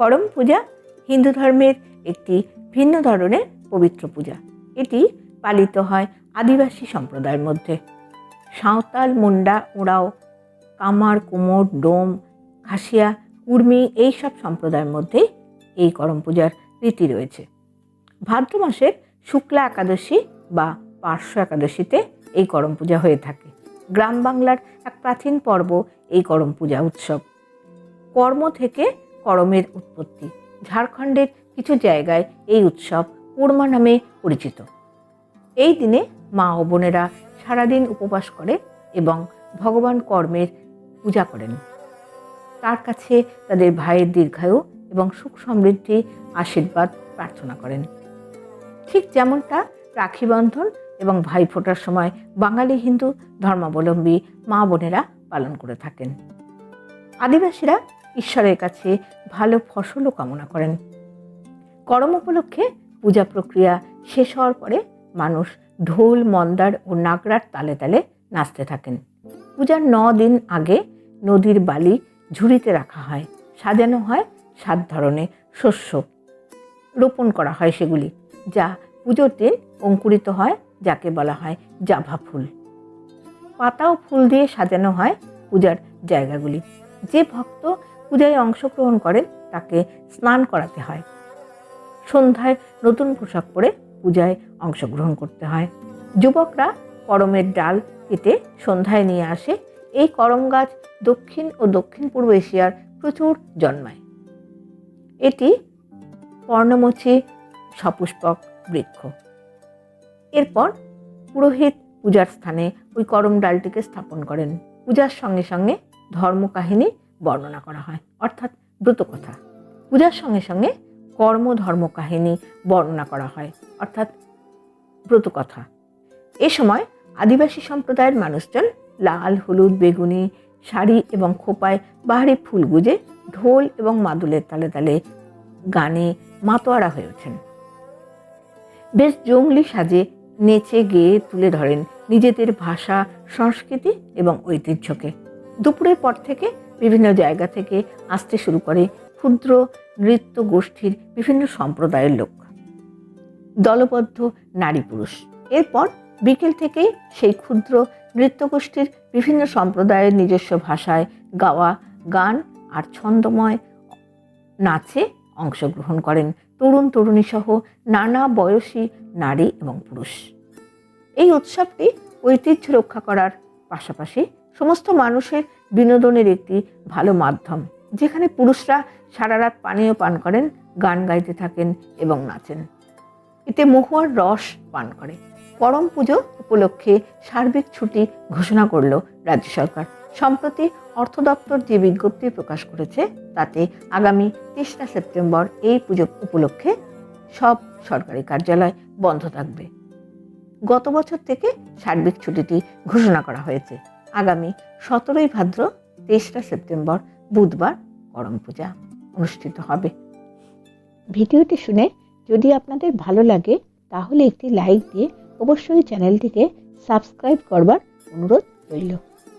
করম পূজা, হিন্দু ধর্মের একটি ভিন্ন ধরনের পবিত্র পূজা। এটি পালিত হয় আদিবাসী সম্প্রদায়ের মধ্যে। সাঁওতাল, মুন্ডা ওঁরাও কামার, কুমোর, ডোম, খাসিয়া, কুর্মি এই সব সম্প্রদায়ের মধ্যে এই করম পূজার রীতি রয়েছে। ভাদ্র মাসের শুক্লা একাদশী বা পার্শ্ব একাদশীতে এই করম পূজা হয়ে থাকে। গ্রাম বাংলার এক প্রাচীন পর্ব এই করম পূজা উৎসব। কর্ম থেকে করমের উৎপত্তি। ঝাড়খণ্ডের কিছু জায়গায় এই উৎসব কুর্মা নামে পরিচিত। এই দিনে মা ও বোনেরা সারাদিন উপবাস করে এবং ভগবান কর্মের পূজা করেন। তার কাছে তাদের ভাইয়ের দীর্ঘায়ু এবং সুখ সমৃদ্ধি আশীর্বাদ প্রার্থনা করেন। ঠিক যেমনটা রাখি বন্ধন এবং ভাই ফোটার সময় বাঙালি হিন্দু ধর্মাবলম্বী মা বোনেরা পালন করে থাকেন। আদিবাসীরা ঈশ্বরের কাছে ভালো ফসলও কামনা করেন। করম উপলক্ষে পূজা প্রক্রিয়া শেষ হওয়ার পরে মানুষ ঢোল, মন্দার ও নাগরার তালে তালে নাচতে থাকেন। পূজার ন দিন আগে নদীর বালি ঝুড়িতে রাখা হয়, সাজানো হয় সাত ধরনের শস্য। রোপণ করা হয় সেগুলি, যা পুজোর দিন অঙ্কুরিত হয়, যাকে বলা হয় জাভা ফুল। পাতা ও ফুল দিয়ে সাজানো হয় পূজার জায়গাগুলি। যে ভক্ত পূজায় অংশগ্রহণ করেন তাকে স্নান করাতে হয়। সন্ধ্যায় নতুন পোশাক পরে পূজায় অংশগ্রহণ করতে হয়। যুবকরা করমের ডাল কেটে সন্ধ্যায় নিয়ে আসে। এই করম গাছ দক্ষিণ ও দক্ষিণ পূর্ব এশিয়ার প্রচুর জন্মায়। এটি পর্ণমোচী সপুষ্পক বৃক্ষ। এরপর পুরোহিত পূজার স্থানে ওই করম ডালটিকে স্থাপন করেন। পূজার সঙ্গে সঙ্গে ধর্মকাহিনী বর্ণনা করা হয়। অর্থাৎ ব্রতকথা পূজার সঙ্গে সঙ্গে কর্ম, ধর্ম, কাহিনী বর্ণনা করা হয়। অর্থাৎ ব্রতকথা এ সময় আদিবাসী সম্প্রদায়ের মানুষজন লাল, হলুদ, বেগুনি, শাড়ি এবং খোপায় বাহারি ফুল গুজে ঢোল এবং মাদুলের তালে তালে গানে মাতোয়ারা হয়ে ওঠেন। বেশ জঙ্গলি সাজে নেচে গেয়ে তুলে ধরেন নিজেদের ভাষা, সংস্কৃতি এবং ঐতিহ্যকে। দুপুরের পর থেকে বিভিন্ন জায়গা থেকে আসতে শুরু করে ক্ষুদ্র নৃত্য গোষ্ঠীর বিভিন্ন সম্প্রদায়ের লোক। দলবদ্ধ নারী পুরুষ। এরপর বিকেল থেকেই সেই ক্ষুদ্র নৃত্যগোষ্ঠীর বিভিন্ন সম্প্রদায়ের নিজস্ব ভাষায় গাওয়া, গান আর ছন্দময় নাচে অংশগ্রহণ করেন তরুণ তরুণী সহ নানা বয়সী নারী এবং পুরুষ। এই উৎসবটি ঐতিহ্য রক্ষা করার পাশাপাশি সমস্ত মানুষের বিনোদনের একটি ভালো মাধ্যম, যেখানে পুরুষরা সারা রাত পানীয় পান করেন, গান গাইতে থাকেন এবং নাচেন। এতে মহুয়ার রস পান করে। করম পুজো উপলক্ষে সার্বিক ছুটি ঘোষণা করল রাজ্য সরকার। সম্প্রতি অর্থ দপ্তর যে বিজ্ঞপ্তি প্রকাশ করেছে, তাতে আগামী তেসরা সেপ্টেম্বর এই পুজো উপলক্ষে সব সরকারি কার্যালয় বন্ধ থাকবে। গত বছর থেকে সার্বিক ছুটিটি ঘোষণা করা হয়েছে। আগামী সতেরোই ভাদ্র, তেসরা সেপ্টেম্বর, বুধবার করম পূজা অনুষ্ঠিত হবে। ভিডিওটি শুনে যদি আপনাদের ভালো লাগে, তাহলে একটি লাইক দিয়ে অবশ্যই চ্যানেলটিকে সাবস্ক্রাইব করবার অনুরোধ রইল।